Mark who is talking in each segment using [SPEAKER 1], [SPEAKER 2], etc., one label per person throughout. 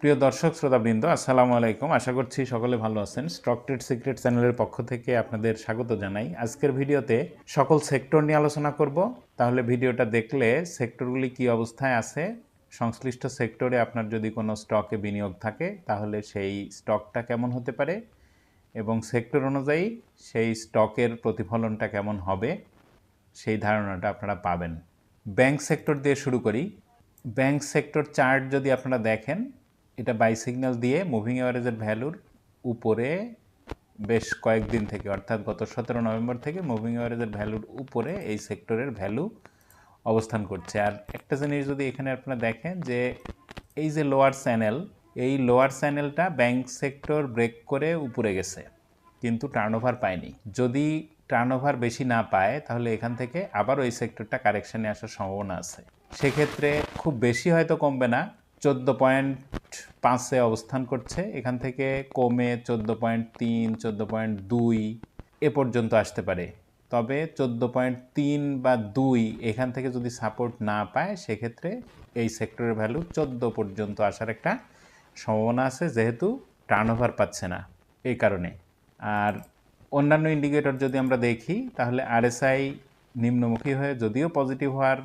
[SPEAKER 1] প্রিয় দর্শক, শ্রোতাবৃন্দ, আসসালামু আলাইকুম। আশা করছি সকলে ভালো আছেন। স্টক ট্রেড সিক্রেট চ্যানেলের পক্ষ থেকে আপনাদের স্বাগত জানাই। আজকের ভিডিওতে সকল সেক্টর নিয়ে আলোচনা করব। তাহলে ভিডিওটা দেখলে সেক্টরগুলি কি অবস্থায় আছে? সংশ্লিষ্ট সেক্টরে আপনার যদি কোনো স্টকে বিনিয়োগ থাকে, তাহলে সেই স্টকটা কেমন হতে পারে? এবং সেক্টর অনুযায়ী সেই স্টকের প্রতিফলনটা কেমন হবে? সেই ধারণাটা আপনারা পাবেন। ব্যাংক সেক্টর দিয়ে শুরু করি। ব্যাংক সেক্টর চার্ট যদি আপনারা দেখেন এটা বাই সিগন্যাল দিয়ে মুভিং অ্যাভারেজের ভ্যালুর উপরে বেশ কয়েকদিন থেকে, অর্থাৎ গত সতেরো নভেম্বর থেকে মুভিং অ্যাভারেজের ভ্যালুর উপরে এই সেক্টরের ভ্যালু অবস্থান করছে। আর একটা জিনিস যদি এখানে আপনারা দেখেন যে এই যে লোয়ার চ্যানেল এই লোয়ার চ্যানেলটা ব্যাংক সেক্টর ব্রেক করে উপরে গেছে, কিন্তু টার্নওভার পায়নি। যদি টার্নওভার বেশি না পায়, তাহলে এখান থেকে আবার ওই সেক্টরটা কারেকশানে আসার সম্ভাবনা আছে। সেক্ষেত্রে খুব বেশি হয়তো কমবে না চোদ্দ পয়েন্ট পাঁচে অবস্থান করছে। এখান থেকে কমে চোদ্দ পয়েন্ট তিন, চোদ্দ পয়েন্ট দুই এ পর্যন্ত আসতে পারে। তবে চোদ্দ পয়েন্ট তিন বা দুই এখান থেকে যদি সাপোর্ট না পায়, সেক্ষেত্রে এই সেক্টরের ভ্যালু চোদ্দ পর্যন্ত আসার একটা সম্ভাবনা আছে, যেহেতু টার্নওভার পাচ্ছে না এই কারণে। আর অন্যান্য ইন্ডিকেটর যদি আমরা দেখি, তাহলে আরএসআই নিম্নমুখী হয়ে যদিও পজিটিভ হওয়ার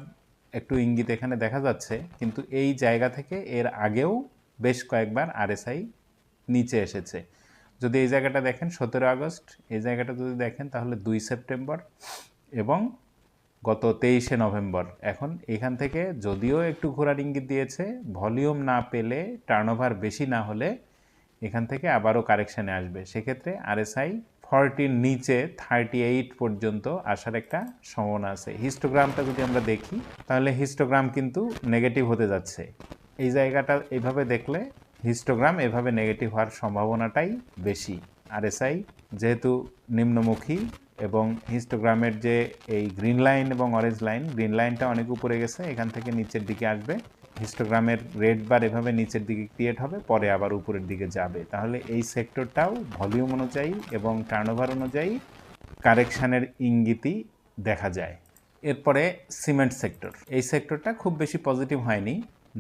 [SPEAKER 1] একটু ইঙ্গিত এখানে দেখা যাচ্ছে, কিন্তু এই জায়গা থেকে এর আগেও বেশ কয়েকবার আরএসআই নিচে এসেছে। যদি এই জায়গাটা দেখেন, সতেরো আগস্ট, এই জায়গাটা যদি দেখেন, তাহলে দুই সেপ্টেম্বর এবং গত তেইশে নভেম্বর। এখন এখান থেকে যদিও একটু ঘোরার ইঙ্গিত দিয়েছে, ভলিউম না পেলে টার্নওভার বেশি না হলে এখান থেকে আবারও কারেকশানে আসবে। সেক্ষেত্রে আরএসআই ফর্টির নিচে থার্টি এইট পর্যন্ত আসার একটা সম্ভাবনা আছে। হিস্টোগ্রামটা যদি আমরা দেখি, তাহলে হিস্টোগ্রাম কিন্তু নেগেটিভ হতে যাচ্ছে। এই জায়গাটা এইভাবে দেখলে হিস্টোগ্রাম এভাবে নেগেটিভ হওয়ার সম্ভাবনাটাই বেশি। আরএসআই যেহেতু নিম্নমুখী এবং হিস্টোগ্রামের যে এই গ্রিন লাইন এবং অরেঞ্জ লাইন গ্রিন লাইনটা অনেক উপরে গেছে, এখান থেকে নিচের দিকে আসবে। হিস্টোগ্রামের রেড বার এভাবে নিচের দিকে ক্রিয়েট হবে, পরে আবার উপরের দিকে যাবে। তাহলে এই সেক্টরটাও ভলিউম অনুযায়ী এবং টার্নওভার অনুযায়ী কারেকশানের ইঙ্গিতই দেখা যায়। এরপরে সিমেন্ট সেক্টর এই সেক্টরটা খুব বেশি পজিটিভ হয়নি,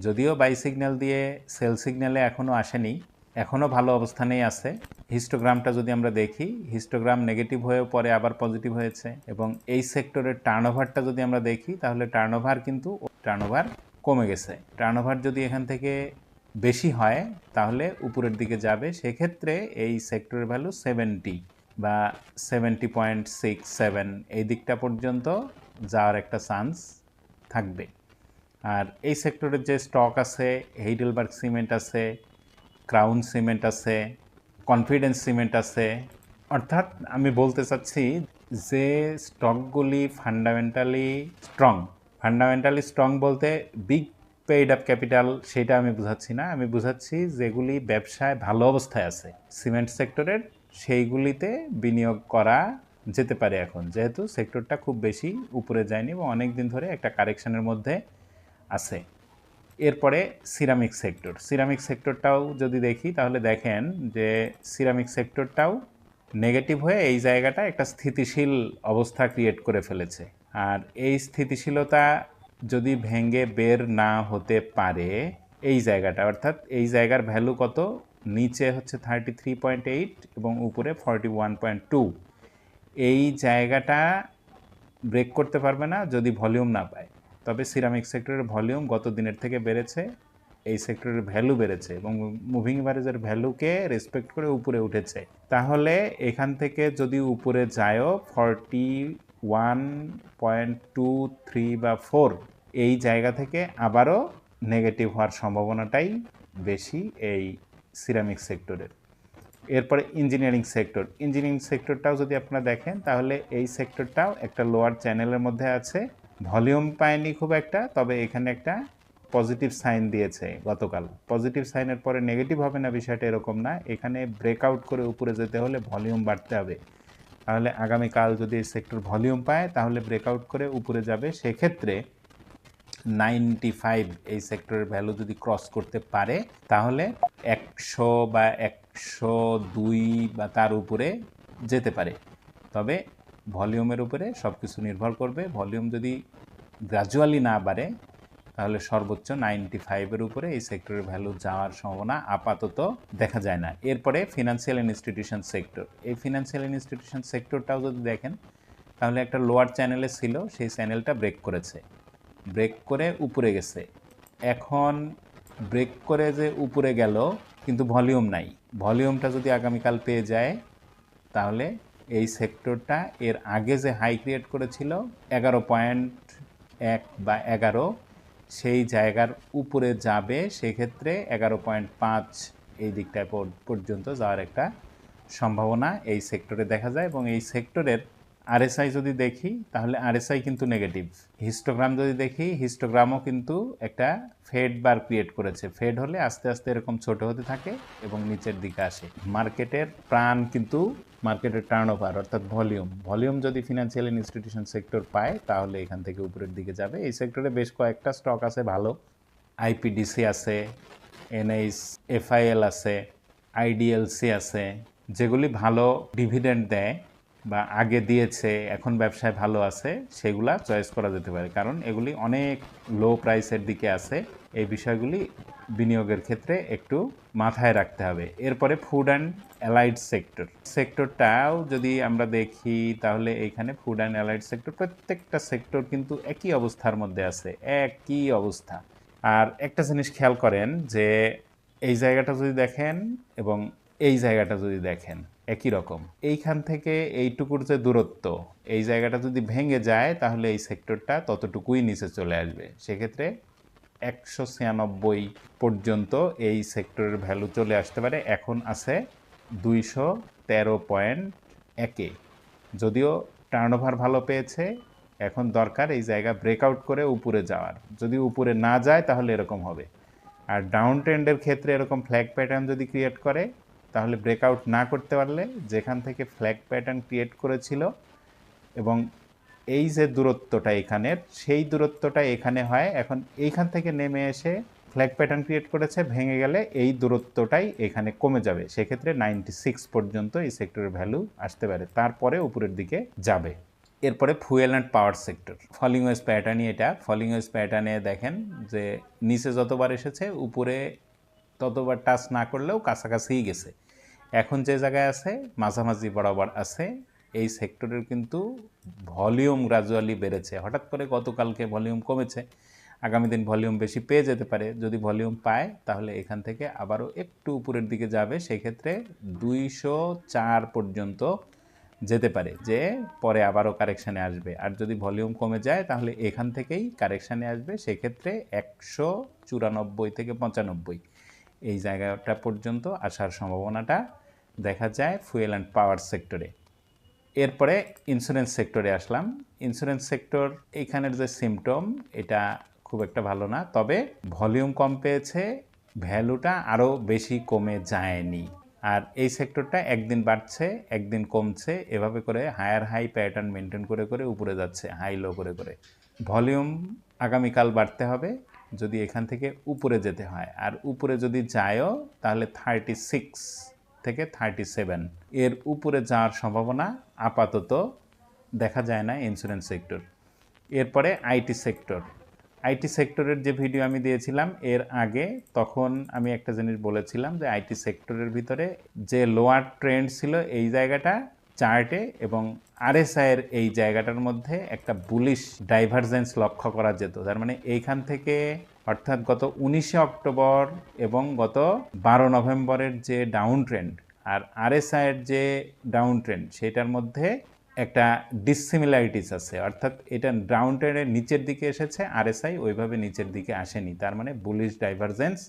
[SPEAKER 1] যদিও বাই সিগন্যাল দিয়ে সেল সিগন্যালে এখনও আসেনি এখনও ভালো অবস্থানেই আছে। হিস্টোগ্রামটা যদি আমরা দেখি হিস্টোগ্রাম নেগেটিভ হয়েও পরে আবার পজিটিভ হয়েছে এবং এই সেক্টরের টার্নওভারটা যদি আমরা দেখি, তাহলে টার্নওভার কিন্তু টার্নওভার কমে গেছে। টার্নওভার যদি এখান থেকে বেশি হয়, তাহলে উপরের দিকে যাবে। সেক্ষেত্রে এই সেক্টরের ভ্যালু সেভেন্টি বা সেভেন্টি পয়েন্ট সিক্স সেভেন এই দিকটা পর্যন্ত যাওয়ার একটা চান্স থাকবে। আর এই সেক্টরের যে স্টক আছে হেইডেলবার্গ সিমেন্ট আছে ক্রাউন সিমেন্ট আছে কনফিডেন্স সিমেন্ট আছে, অর্থাৎ আমি বলতে চাচ্ছি যে স্টকগুলি ফান্ডামেন্টালি স্ট্রং ফান্ডামেন্টালি স্ট্রং বলতে বিগ পেইড আপ ক্যাপিটাল সেটা আমি বুঝাচ্ছি না। আমি বুঝাচ্ছি যেগুলি ব্যবসায় ভালো অবস্থায় আছে সিমেন্ট সেক্টরের সেইগুলিতে বিনিয়োগ করা যেতে পারে এখন। যেহেতু সেক্টরটা খুব বেশি উপরে যায়নি এবং অনেক দিন ধরে একটা কারেকশনের মধ্যে আছে। এরপরে সিরামিক সেক্টর সিরামিক সেক্টরটাও যদি দেখি, তাহলে দেখেন যে সিরামিক সেক্টরটাও নেগেটিভ হয়ে এই জায়গাটা একটা স্থিতিশীল অবস্থা ক্রিয়েট করে ফেলেছে। আর এই স্থিতিশীলতা যদি ভেঙে বের না হতে পারে, এই জায়গাটা, অর্থাৎ এই জায়গার ভ্যালু কত? নিচে হচ্ছে থার্টি থ্রি পয়েন্ট এইট এবং উপরে ফর্টি ওয়ান পয়েন্ট টু এই জায়গাটা ব্রেক করতে পারবে না যদি ভলিউম না পায়। তবে সিরামিক সেক্টরের ভলিউম গত দিনের থেকে বেড়েছে, এই সেক্টরের ভ্যালু বেড়েছে এবং মুভিং অ্যাভারেজের ভ্যালুকে রেসপেক্ট করে উপরে উঠেছে। তাহলে এখান থেকে যদি উপরে যায়ও forty one point two three বা ফোর এই জায়গা থেকে আবারও নেগেটিভ হওয়ার সম্ভাবনাটাই বেশি এই সিরামিক সেক্টরের এরপরে ইঞ্জিনিয়ারিং সেক্টর ইঞ্জিনিয়ারিং সেক্টরটাও যদি আপনারা দেখেন, তাহলে এই সেক্টরটাও একটা লোয়ার চ্যানেলের মধ্যে আছে। ভলিউম পায়নি খুব একটা, তবে এখানে একটা পজিটিভ সাইন দিয়েছে গতকাল। পজিটিভ সাইনের পরে নেগেটিভ হবে না বিষয়টা এরকম না। এখানে ব্রেকআউট করে উপরে যেতে হলে ভলিউম বাড়তে হবে। তাহলে আগামীকাল যদি এই সেক্টর ভলিউম পায়, তাহলে ব্রেকআউট করে উপরে যাবে। সেক্ষেত্রে নাইনটি ফাইভ এই সেক্টরের ভ্যালু যদি ক্রস করতে পারে, তাহলে একশো বা একশো দুই বা তার উপরে যেতে পারে। তবে ভলিউমের উপরে সব কিছু নির্ভর করবে। ভলিউম যদি গ্রাজুয়ালি না বাড়ে তাহলে সর্বোচ্চ নাইনটি ফাইভের উপরে এই সেক্টরের ভ্যালু যাওয়ার সম্ভাবনা আপাতত দেখা যায় না। এরপরে ফিনান্সিয়াল ইনস্টিটিউশন সেক্টর এই ফিনান্সিয়াল ইনস্টিটিউশন সেক্টরটাও যদি দেখেন, তাহলে একটা লোয়ার চ্যানেলে ছিল, সেই চ্যানেলটা ব্রেক করেছে। ব্রেক করে উপরে গেছে। এখন ব্রেক করে যে উপরে গেল, কিন্তু ভলিউম নাই। ভলিউমটা যদি আগামীকাল পেয়ে যায়, তাহলে এই সেক্টরটা এর আগে যে হাই ক্রিয়েট করেছিল, এগারো পয়েন্ট এক বা এগারো সেই জায়গার উপরে যাবে, সেক্ষেত্রে এগারো পয়েন্ট পাঁচ এই দিকটায় পর্যন্ত যাওয়ার একটা সম্ভাবনা এই সেক্টরে দেখা যায় এবং এই সেক্টরের আরএসআই যদি দেখি, তাহলে আরএসআই কিন্তু নেগেটিভ হিস্টোগ্রাম যদি দেখি হিস্টোগ্রামও কিন্তু একটা ফেড বার ক্রিয়েট করেছে। ফেড হলে আস্তে আস্তে এরকম ছোট হতে থাকে এবং নিচের দিকে আসে। মার্কেটের প্রাণ কিন্তু মার্কেটের টার্ন ওভার অর্থাৎ ভলিউম ভলিউম যদি ফিনান্সিয়াল ইনস্টিটিউশন সেক্টর পায়, তাহলে এখান থেকে উপরের দিকে যাবে। এই সেক্টরে বেশ কয়েকটা স্টক আছে ভালো। আইপিডিসি আছে এনএইচ এফআইএল আছে আইডিএলসি আছে, যেগুলি ভালো ডিভিডেন্ড দেয়। বা আগে দিয়েছে, এখন ব্যবসায় ভালো আছে, সেগুলা চয়েস করা যেতে পারে। কারণ এগুলি অনেক লো প্রাইসের দিকে আছে। এই বিষয়গুলি বিনিয়োগের ক্ষেত্রে একটু মাথায় রাখতে হবে। এরপরে ফুড অ্যান্ড অ্যালাইড সেক্টর সেক্টরটাও যদি আমরা দেখি, তাহলে এইখানে ফুড অ্যান্ড অ্যালাইড সেক্টর প্রত্যেকটা সেক্টর কিন্তু একই অবস্থার মধ্যে আছে, একই অবস্থা। আর একটা জিনিস খেয়াল করেন যে, এই জায়গাটা যদি দেখেন এবং এই জায়গাটা যদি দেখেন, একই রকম। এইখান থেকে এইটুকুর যে দূরত্ব, এই জায়গাটা যদি ভেঙে যায়, তাহলে এই সেক্টরটা ততটুকুই নিচে চলে আসবে। সেক্ষেত্রে একশো ছিয়ানব্বই পর্যন্ত এই সেক্টরের ভ্যালু চলে আসতে পারে। এখন আছে দুইশো তেরো পয়েন্ট একে। যদিও টার্নওভার ভালো পেয়েছে, এখন দরকার এই জায়গা ব্রেকআউট করে উপরে যাওয়ার। যদি উপরে না যায়, তাহলে এরকম হবে। আর ডাউন ট্রেন্ডের ক্ষেত্রে এরকম ফ্ল্যাগ প্যাটার্ন যদি ক্রিয়েট করে তাহলে ব্রেকআউট না করতে পারলে যেখান থেকে ফ্ল্যাগ প্যাটার্ন ক্রিয়েট করেছিল এবং এই যে দূরত্বটা এখানের সেই দূরত্বটা এখানে হয়, এখন এইখান থেকে নেমে এসে ফ্ল্যাগ প্যাটার্ন ক্রিয়েট করেছে, ভেঙে গেলে এই দূরত্বটাই এখানে কমে যাবে। সেক্ষেত্রে নাইনটি সিক্স পর্যন্ত এই সেক্টরের ভ্যালু আসতে পারে। তারপরে উপরের দিকে যাবে। এরপরে fuel and power sector falling wedge প্যাটার্নই এটা। ফলিং ওয়েজ প্যাটার্নে দেখেন যে নিচে যতবার এসেছে, উপরে ততবার টাচ না করলেও কাছাকাছিই গেছে। এখন যে জায়গায় আছে, মাঝামাঝি বরাবর আছে, এই সেক্টরের কিন্তু ভলিউম গ্রাজুয়ালি বেড়েছে। হঠাৎ করে গতকালকে ভলিউম কমেছে, আগামী দিন ভলিউম বেশি পেয়ে যেতে পারে। যদি ভলিউম পায়, তাহলে এখান থেকে আবারও একটু উপরের দিকে যাবে, সেক্ষেত্রে দুইশো চার পর্যন্ত যেতে পারে, যে পরে আবারও কারেকশানে আসবে। আর যদি ভলিউম কমে যায়, তাহলে এখান থেকেই কারেকশানে আসবে, সেক্ষেত্রে একশো চুরানব্বই থেকে পঁচানব্বই। এই জায়গাটা পর্যন্ত আসার সম্ভাবনাটা দেখা যায় ফুয়েল অ্যান্ড পাওয়ার সেক্টরে এরপরে ইন্স্যুরেন্স সেক্টরে আসলাম। ইন্স্যুরেন্স সেক্টর এইখানের যে সিমটম এটা খুব একটা ভালো না, তবে ভলিউম কম পেয়েছে ভ্যালুটা আরও বেশি কমে যায়নি। আর এই সেক্টরটা একদিন বাড়ছে, একদিন কমছে, এভাবে করে হায়ার হাই প্যাটার্ন মেনটেন করে করে, উপরে যাচ্ছে হাই লো করে করে। ভলিউম আগামীকাল বাড়তে হবে। যদি এখান থেকে উপরে যেতে হয়। আর উপরে যদি যায়ও, তাহলে থার্টি সিক্স থেকে থার্টি সেভেন এর উপরে যাওয়ার সম্ভাবনা আপাতত দেখা যায় না ইন্স্যুরেন্স সেক্টর এরপরে আইটি সেক্টর আইটি সেক্টরের যে ভিডিও আমি দিয়েছিলাম, এর আগে তখন আমি একটা জিনিস বলেছিলাম যে আইটি সেক্টরের ভিতরে যে লোয়ার ট্রেন্ড ছিল এই জায়গাটা চার্টে এবং আরএসআইয়ের এই জায়গাটার মধ্যে একটা বুলিশ ডাইভারজেন্স লক্ষ্য করা যেত। তার মানে এইখান থেকে অর্থাৎ গত উনিশে অক্টোবর এবং গত বারো নভেম্বরের যে ডাউন ট্রেন্ড আর আরএসআইয়ের যে ডাউন ট্রেন্ড সেটার মধ্যে একটা ডিসিমিলারিটিস আছে। অর্থাৎ এটা ডাউন ট্রেন্ডের নিচের দিকে এসেছে আরএসআই ওইভাবে নিচের দিকে আসেনি। তার মানে বুলিশ ডাইভারজেন্স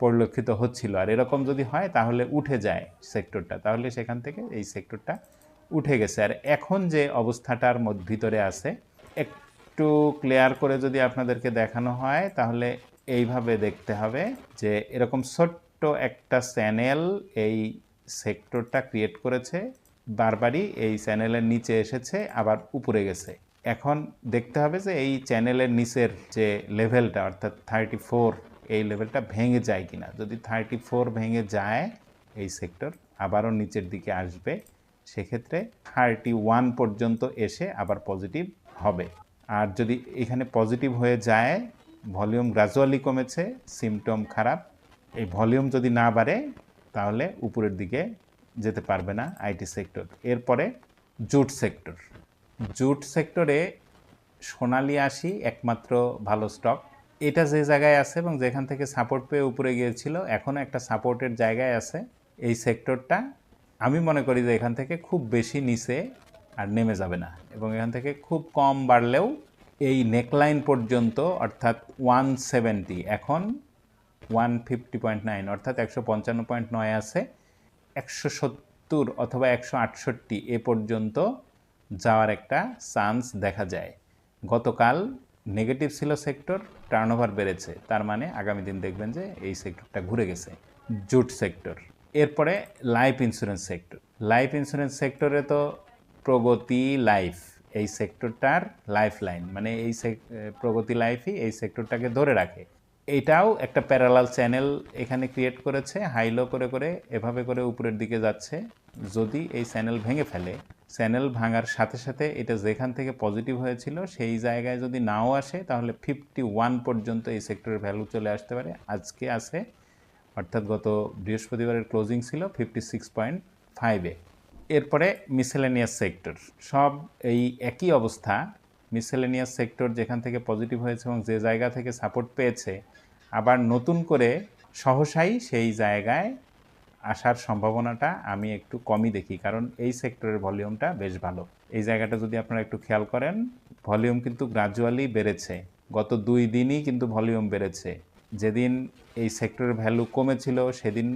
[SPEAKER 1] পরিলক্ষিত হচ্ছিল। আর এরকম যদি হয় তাহলে উঠে যায় সেক্টরটা তাহলে সেখান থেকে এই সেক্টরটা উঠে গেছে। আর এখন যে অবস্থাটার মধ্য ভিতরে আছে, একটু ক্লিয়ার করে যদি আপনাদেরকে দেখানো হয়, তাহলে এইভাবে দেখতে হবে যে এরকম ছোট্ট একটা চ্যানেল এই সেক্টরটা ক্রিয়েট করেছে। বারবারই এই চ্যানেলের নিচে এসেছে, আবার উপরে গেছে। এখন দেখতে হবে যে এই চ্যানেলের নিচের যে লেভেলটা অর্থাৎ থার্টি ফোর এই লেভেলটা ভেঙে যায় কিনা। যদি থার্টি ফোর ভেঙে যায়, এই সেক্টর আবারও নিচের দিকে আসবে। সেক্ষেত্রে থার্টি ওয়ান পর্যন্ত এসে আবার পজিটিভ হবে। আর যদি এখানে পজিটিভ হয়ে যায় ভলিউম গ্রাজুয়ালি কমেছে সিমটম খারাপ, এই ভলিউম যদি না বাড়ে, তাহলে উপরের দিকে যেতে পারবে না আইটি সেক্টর এরপরে জুট সেক্টর জুট সেক্টরে সোনালি আশি একমাত্র ভালো স্টক এটা যে জায়গায় আছে এবং যেখান থেকে সাপোর্ট পেয়ে উপরে গিয়েছিল এখনও একটা সাপোর্টের জায়গায় আছে। এই সেক্টরটা আমি মনে করি যে এখান থেকে খুব বেশি নিচে আর নেমে যাবে না। এবং এখান থেকে খুব কম বাড়লেও এই নেকলাইন পর্যন্ত অর্থাৎ ওয়ান সেভেন্টি এখন ওয়ান ফিফটি পয়েন্ট নাইন অর্থাৎ একশো পঞ্চান্ন পয়েন্ট নয় আছে, একশো সত্তর অথবা একশো আটষট্টি এ পর্যন্ত যাওয়ার একটা চান্স দেখা যায়। গতকাল নেগেটিভ ছিল সেক্টর টার্নওভার বেড়েছে, তার মানে আগামী দিন দেখবেন যে এই সেক্টরটা ঘুরে গেছে, জুট সেক্টর এরপরে life insurance sector life insurance সেক্টরে তো প্রগতি লাইফ এই সেক্টরটার লাইফ লাইন মানে এই প্রগতি লাইফই এই সেক্টরটাকে ধরে রাখে। এটাও একটা প্যারালাল চ্যানেল এখানে ক্রিয়েট করেছে হাইলো করে করে, এভাবে করে উপরের দিকে যাচ্ছে। যদি এই চ্যানেল ভেঙে ফেলে চ্যানেল ভাঙার সাথে সাথে এটা যেখান থেকে পজিটিভ হয়েছিল, সেই জায়গায় যদি নাও আসে, তাহলে ফিফটি ওয়ান পর্যন্ত এই সেক্টরের ভ্যালু চলে আসতে পারে। আজকে আছে অর্থাৎ গত বৃহস্পতিবারের ক্লোজিং ছিল ফিফটি সিক্স পয়েন্ট ফাইভে এরপরে মিসেলেনিয়াস সেক্টর সব এই একই অবস্থা। মিসেলেনিয়াস সেক্টর যেখান থেকে পজিটিভ হয়েছে এবং যে জায়গা থেকে সাপোর্ট পেয়েছে, আবার নতুন করে সহসাই সেই জায়গায় আসার সম্ভাবনাটা আমি একটু কমই দেখি, কারণ এই সেক্টরের ভলিউমটা বেশ ভালো। এই জায়গাটা যদি আপনারা একটু খেয়াল করেন ভলিউম কিন্তু গ্রাজুয়ালি বেড়েছে। গত দুই দিনই কিন্তু ভলিউম বেড়েছে। যেদিন এই সেক্টরের ভ্যালু কমেছিল, সেদিন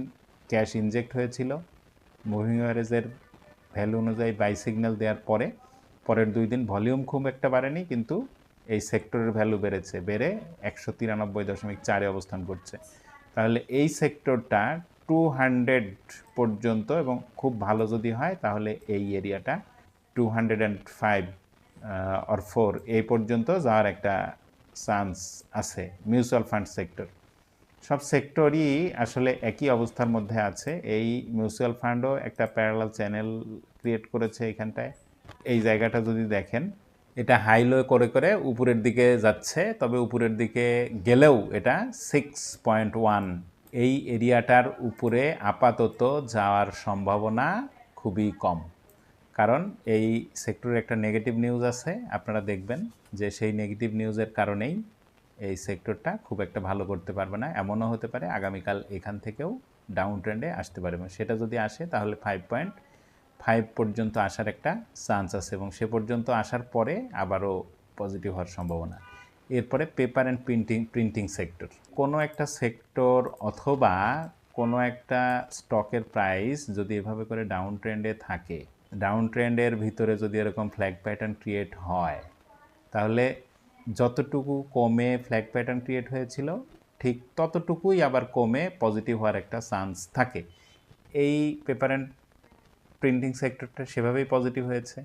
[SPEAKER 1] ক্যাশ ইনজেক্ট হয়েছিল। মুভিং অ্যাভারেজের ভ্যালু অনুযায়ী বাই সিগন্যাল দেওয়ার পরে, পরের দুই দিন ভলিউম খুব একটা বাড়েনি, কিন্তু এই সেক্টরের ভ্যালু বেড়েছে, বেড়ে একশো তিরানব্বই দশমিক চারে অবস্থান করছে। তাহলে এই সেক্টরটা টু হান্ড্রেড পর্যন্ত এবং খুব ভালো যদি হয়, তাহলে এই এরিয়াটা two hundred and five or four এই পর্যন্ত যাওয়ার একটা চান্স আছে, মিউচুয়াল ফান্ড সেক্টর। সব সেক্টরই আসলে একই অবস্থার মধ্যে আছে। এই মিউচুয়াল ফান্ডও একটা প্যারালাল চ্যানেল ক্রিয়েট করেছে এখানটায়। এই জায়গাটা যদি দেখেন, এটা হাইলো করে করে উপরের দিকে যাচ্ছে, তবে উপরের দিকে গেলেও এটা সিক্স পয়েন্ট ওয়ান এই এরিয়াটার উপরে আপাতত যাওয়ার সম্ভাবনা খুবই কম। কারণ এই সেক্টরে একটা নেগেটিভ নিউজ আছে। আপনারা দেখবেন যে সেই নেগেটিভ নিউজের কারণেই এই সেক্টরটা খুব একটা ভালো করতে পারবে না। এমনও হতে পারে আগামীকাল এখান থেকেও ডাউন ট্রেন্ডে আসতে পারে। এবং সেটা যদি আসে, তাহলে ফাইভ পয়েন্ট ফাইভ পর্যন্ত আসার একটা চান্স আছে এবং সে পর্যন্ত আসার পরে আবারও পজিটিভ হওয়ার সম্ভাবনা। এরপরে paper and printing printing sector কোনো একটা সেক্টর অথবা কোনো একটা স্টকের প্রাইস যদি এভাবে করে ডাউন ট্রেন্ডে থাকে ডাউন ট্রেন্ডের ভিতরে যদি এরকম ফ্ল্যাগ প্যাটার্ন ক্রিয়েট হয়, তাহলে যতটুকু কমে ফ্ল্যাগ প্যাটার্ন ক্রিয়েট হয়েছিল, ঠিক ততটুকুই আবার কমে পজিটিভ হওয়ার একটা চান্স থাকে। এই পেপার অ্যান্ড প্রিন্টিং সেক্টরটা সেভাবেই পজিটিভ হয়েছে।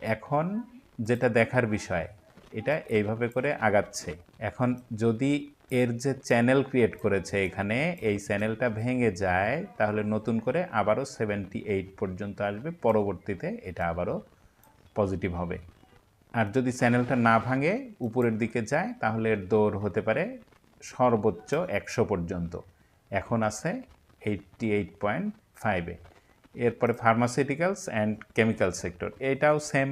[SPEAKER 1] এখন যেটা দেখার বিষয়, এটা এইভাবে করে আগাচ্ছে। এখন যদি এর যে চ্যানেল ক্রিয়েট করেছে এখানে, এই চ্যানেলটা ভেঙে যায়, তাহলে নতুন করে আবারও সেভেন্টি এইট পর্যন্ত আসবে, পরবর্তীতে এটা আবারও পজিটিভ হবে। আর যদি চ্যানেলটা না ভাঙে, উপরের দিকে যায়, তাহলে এর দৌড় হতে পারে সর্বোচ্চ একশো পর্যন্ত। এখন আছে এইটটি এইট পয়েন্ট ফাইভে এরপরে ফার্মাসিউটিক্যালস অ্যান্ড কেমিক্যাল সেক্টর এটাও সেম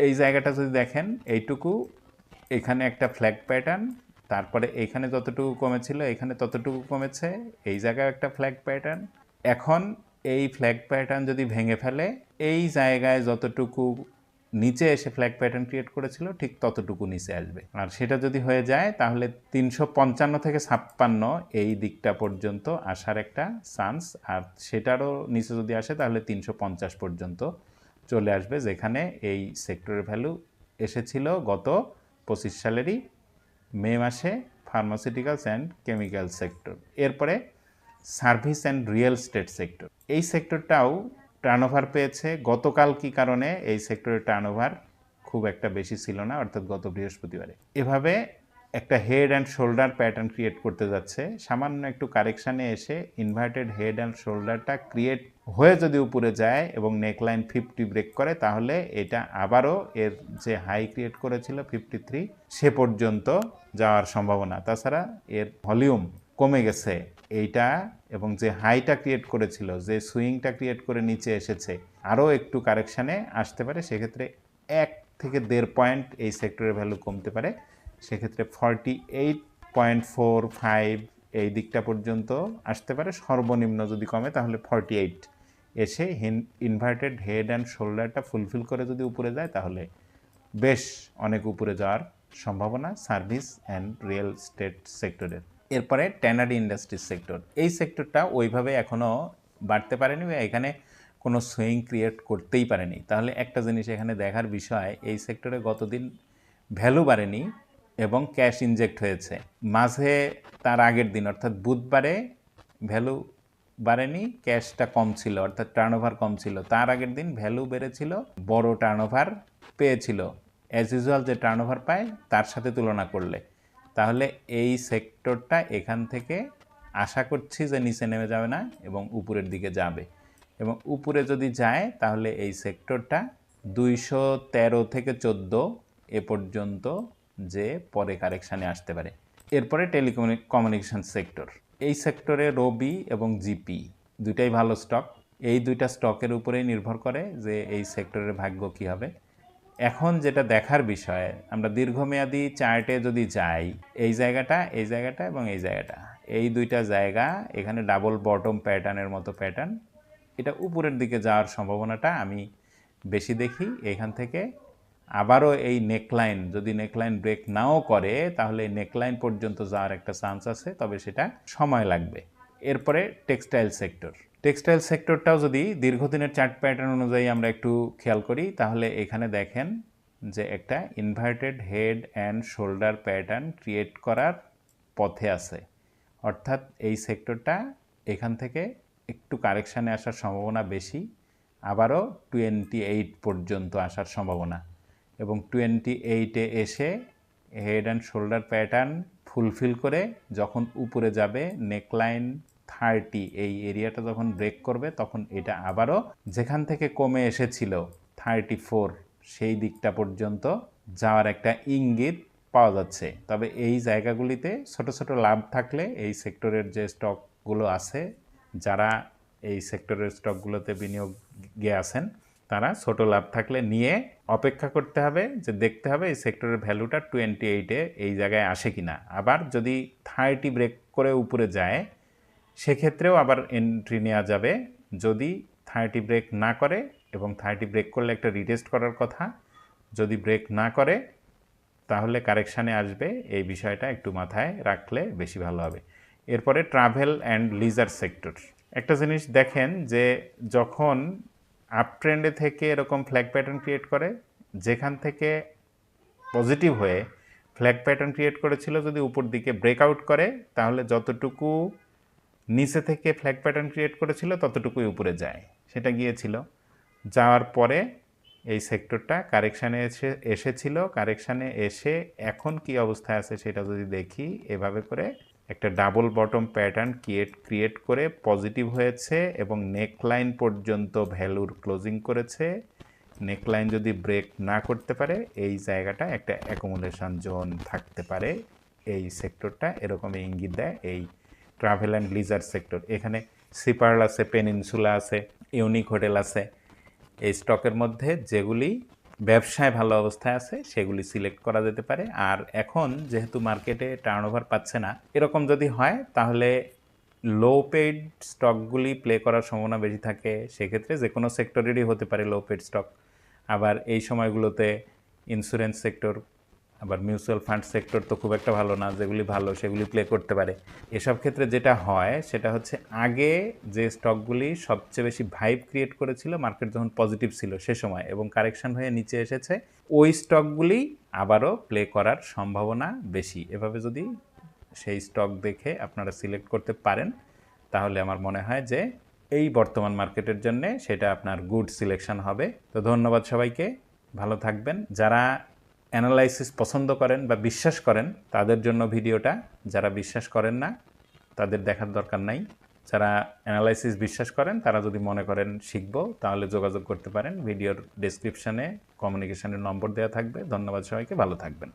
[SPEAKER 1] এই জায়গাটা যদি দেখেন, এইটুকু, এখানে একটা ফ্ল্যাগ প্যাটার্ন তারপরে এখানে যতটুকু কমেছিল, এখানে ততটুকু কমেছে, এই জায়গায় একটা ফ্ল্যাগ প্যাটার্ন এখন এই ফ্ল্যাগ প্যাটার্ন যদি ভেঙে ফেলে, এই জায়গায় যতটুকু নিচে এসে ফ্ল্যাগ প্যাটার্ন ক্রিয়েট করেছিল, ঠিক ততটুকু নিচে আসবে। আর সেটা যদি হয়ে যায়, তাহলে তিনশো পঞ্চান্ন থেকে ছাপ্পান্ন এই দিকটা পর্যন্ত আসার একটা চান্স আর সেটারও নিচে যদি আসে, তাহলে তিনশো পঞ্চাশ পর্যন্ত চলে আসবে, যেখানে এই সেক্টরের ভ্যালু এসেছিল গত পঁচিশ সালেরই মে মাসে ফার্মাসিউটিক্যালস অ্যান্ড কেমিক্যাল সেক্টর এরপরে service and real estate sector এই সেক্টরটাও টার্নওভার পেয়েছে। গতকাল কি কারণে এই সেক্টরের টার্নওভার খুব একটা বেশি ছিল না, অর্থাৎ গত বৃহস্পতিবারে। এভাবে একটা head and shoulder pattern create করতে যাচ্ছে। সামান্য একটু কারেকশানে এসে ইনভার্টেড হেড অ্যান্ড শোল্ডারটা ক্রিয়েট হয়ে যদি উপরে যায় এবং নেকলাইন ফিফটি ব্রেক করে, তাহলে এটা আবারও এর যে হাই ক্রিয়েট করেছিল ফিফটি থ্রি সে পর্যন্ত যাওয়ার সম্ভাবনা। তাছাড়া এর ভলিউম কমে গেছে। এইটা এবং যে হাইটা ক্রিয়েট করেছিল, যে সুইংটা ক্রিয়েট করে নিচে এসেছে, আরও একটু কারেকশানে আসতে পারে। সেক্ষেত্রে এক থেকে দেড় পয়েন্ট এই সেক্টরের ভ্যালু কমতে পারে। সেক্ষেত্রে forty eight point four five এই দিকটা পর্যন্ত আসতে পারে। সর্বনিম্ন যদি কমে, তাহলে ফর্টি এইট এসে ইনভার্টেড হেড অ্যান্ড শোল্ডারটা ফুলফিল করে যদি উপরে যায়, তাহলে বেশ অনেক উপরে যাওয়ার সম্ভাবনা সার্ভিস অ্যান্ড রিয়েল স্টেট সেক্টরের এরপরে ট্যানারি ইন্ডাস্ট্রিজ সেক্টর এই সেক্টরটা ওইভাবে এখনও বাড়তে পারেনি এখানে কোনো সুইং ক্রিয়েট করতেই পারেনি। তাহলে একটা জিনিস এখানে দেখার বিষয়, এই সেক্টরে গতদিন ভ্যালু বাড়েনি এবং ক্যাশ ইনজেক্ট হয়েছে। মাঝে তার আগের দিন, অর্থাৎ বুধবারে ভ্যালু বাড়েনি ক্যাশটা কম ছিল, অর্থাৎ টার্নওভার কম ছিল। তার আগের দিন ভ্যালু বেড়েছিল, বড় টার্নওভার পেয়েছিল। অ্যাজ ইউজুয়াল যে টার্নওভার পায়, তার সাথে তুলনা করলে। তাহলে এই সেক্টরটা এখান থেকে আশা করছি যে নিচে নেমে যাবে না এবং উপরের দিকে যাবে। এবং উপরে যদি যায়, তাহলে এই সেক্টরটা দুইশো তেরো থেকে চোদ্দ এ পর্যন্ত যে পরে কারেকশানে আসতে পারে। এরপরে টেলিকমিউনিকেশন সেক্টর এই সেক্টরে রবি এবং জিপি দুইটাই ভালো স্টক এই দুইটা স্টকের উপরেই নির্ভর করে যে এই সেক্টরের ভাগ্য কী হবে। এখন যেটা দেখার বিষয়, আমরা দীর্ঘমেয়াদী চার্টে যদি যাই, এই জায়গাটা এই জায়গাটা এবং এই জায়গাটা, এই দুইটা জায়গা, এখানে ডাবল বটম প্যাটার্নের মতো প্যাটার্ন এটা উপরের দিকে যাওয়ার সম্ভাবনাটা আমি বেশি দেখি, এখান থেকে আবারও এই নেকলাইন যদি নেকলাইন ব্রেক নাও করে, তাহলে নেকলাইন পর্যন্ত যাওয়ার একটা চান্স আছে, তবে সেটা সময় লাগবে। এরপরে টেক্সটাইল সেক্টর টেক্সটাইল সেক্টরটাও যদি দীর্ঘদিনের চার্ট প্যাটার্ন অনুযায়ী আমরা একটু খেয়াল করি, তাহলে এখানে দেখেন যে একটা inverted head and shoulder pattern create করার পথে আছে। অর্থাৎ এই সেক্টরটা এখান থেকে একটু কারেকশানে আসার সম্ভাবনা বেশি, আবারও টোয়েন্টি এইট পর্যন্ত আসার সম্ভাবনা। এবং টোয়েন্টি এইটে এসে head and shoulder pattern fulfil করে যখন উপরে যাবে নেকলাইন থার্টি এই এরিয়াটা যখন ব্রেক করবে, তখন এটা আবারও যেখান থেকে কমে এসেছিল থার্টি ফোর সেই দিকটা পর্যন্ত যাওয়ার একটা ইঙ্গিত পাওয়া যাচ্ছে। তবে এই জায়গাগুলিতে ছোট ছোট লাভ থাকলে এই সেক্টরের যে স্টকগুলো আছে, যারা এই সেক্টরের স্টকগুলোতে বিনিয়োগে আছেন তারা ছোট লাভ থাকলে নিয়ে অপেক্ষা করতে হবে যে দেখতে হবে এই সেক্টরের ভ্যালুটা টোয়েন্টি এইটে এই জায়গায় আসে কি না আবার যদি থার্টি ব্রেক করে উপরে যায়, সেক্ষেত্রেও আবার এন্ট্রি নেওয়া যাবে যদি থার্টি ব্রেক না করে এবং থার্টি ব্রেক করলে একটা রিটেস্ট করার কথা। যদি ব্রেক না করে, তাহলে কারেকশানে আসবে, এই বিষয়টা একটু মাথায় রাখলে বেশি ভালো হবে। এরপরে ট্রাভেল অ্যান্ড লিজার সেক্টর। একটা জিনিস দেখেন যে যখন আপ ট্রেন্ডে থেকে এরকম ফ্ল্যাগ প্যাটার্ন ক্রিয়েট করে, যেখান থেকে পজিটিভ হয়ে ফ্ল্যাগ প্যাটার্ন ক্রিয়েট করেছিল যদি উপর দিকে ব্রেকআউট করে, তাহলে যতটুকু নিচে থেকে ফ্ল্যাগ প্যাটার্ন ক্রিয়েট করেছিল ততটুকুই উপরে যায়। সেটা গিয়েছিল। যাওয়ার পরে এই সেক্টরটা কারেকশানে এসে, এসেছিল। কারেকশানে এসে এখন কি অবস্থায় আছে সেটা যদি দেখি, এভাবে করে একটা double bottom pattern create create করে পজিটিভ হয়েছে এবং নেকলাইন পর্যন্ত ভ্যালুর ক্লোজিং করেছে। নেকলাইন যদি ব্রেক না করতে পারে, এই জায়গাটা একটা অ্যাকোমোডেশন জোন থাকতে পারে। এই সেক্টরটা এরকমই ইঙ্গিত দেয় এই ট্রাভেল অ্যান্ড লিজার সেক্টর এখানে সিপার্ল আছে পেনিনসুলা আছে ইউনিক হোটেল আছে। এই স্টকের মধ্যে যেগুলি ব্যবসায় ভালো অবস্থায় আছে, সেগুলি সিলেক্ট করা যেতে পারে। আর এখন যেহেতু মার্কেটে টার্নওভার পাচ্ছে না, এরকম যদি হয়, তাহলে লো পেড স্টকগুলি প্লে করার সম্ভাবনা বেশি থাকে। সেক্ষেত্রে যে কোনো সেক্টরেরই হতে পারে লো পেড স্টক আবার এই সময়গুলোতে ইন্স্যুরেন্স সেক্টর আবার মিউচুয়াল ফান্ড সেক্টর তো খুব একটা ভালো না, যেগুলি ভালো সেগুলি প্লে করতে পারে। এসব ক্ষেত্রে যেটা হয়, সেটা হচ্ছে আগে যে স্টকগুলি সবচেয়ে বেশি ভাইব ক্রিয়েট করেছিল মার্কেট যখন পজিটিভ ছিল সে সময় এবং কারেকশন হয়ে নিচে এসেছে, ওই স্টকগুলি আবারও প্লে করার সম্ভাবনা বেশি। এভাবে যদি সেই স্টক দেখে আপনারা সিলেক্ট করতে পারেন, তাহলে আমার মনে হয় যে এই বর্তমান মার্কেটের জন্য সেটা আপনার গুড সিলেকশন হবে। তো ধন্যবাদ সবাইকে, ভালো থাকবেন। যারা অ্যানালাইসিস পছন্দ করেন বা বিশ্বাস করেন, তাদের জন্য ভিডিওটা যারা বিশ্বাস করেন না, তাদের দেখার দরকার নাই। যারা অ্যানালাইসিস বিশ্বাস করেন, তারা যদি মনে করেন শিখব, তাহলে যোগাযোগ করতে পারেন। ভিডিওর ডেসক্রিপশনে কমিউনিকেশনের নম্বর দেওয়া থাকবে। ধন্যবাদ সবাইকে, ভালো থাকবেন।